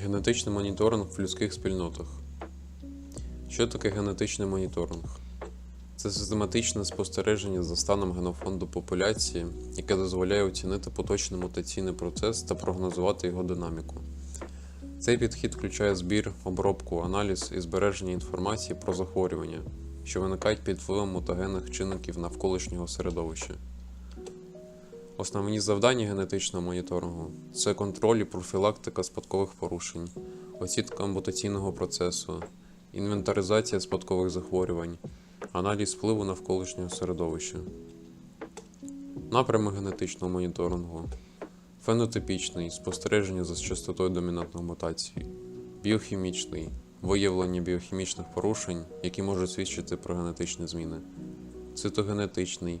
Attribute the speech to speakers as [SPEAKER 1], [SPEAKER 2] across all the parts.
[SPEAKER 1] Генетичний моніторинг в людських спільнотах. Що таке генетичний моніторинг? Це систематичне спостереження за станом генофонду популяції, яке дозволяє оцінити поточний мутаційний процес та прогнозувати його динаміку. Цей підхід включає збір, обробку, аналіз і збереження інформації про захворювання, що виникають під впливом мутагенних чинників навколишнього середовища. Основні завдання генетичного моніторингу це контроль і профілактика спадкових порушень, оцінка мутаційного процесу, інвентаризація спадкових захворювань, аналіз впливу навколишнього середовища. Напрями генетичного моніторингу фенотипічний спостереження за частотою домінантних мутацій, біохімічний виявлення біохімічних порушень, які можуть свідчити про генетичні зміни, цитогенетичний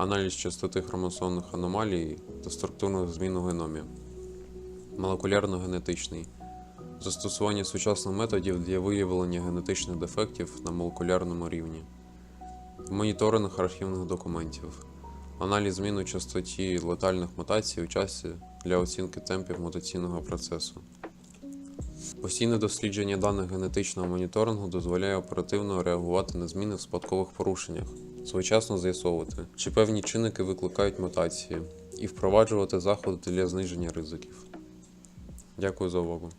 [SPEAKER 1] аналіз частоти хромосомних аномалій та структурних змін у геномі, молекулярно-генетичний. Застосування сучасних методів для виявлення генетичних дефектів на молекулярному рівні, моніторинг архівних документів, аналіз змін у частоті летальних мутацій у часі для оцінки темпів мутаційного процесу. Постійне дослідження даних генетичного моніторингу дозволяє оперативно реагувати на зміни в спадкових порушеннях, своєчасно з'ясовувати, чи певні чинники викликають мутації, і впроваджувати заходи для зниження ризиків. Дякую за увагу.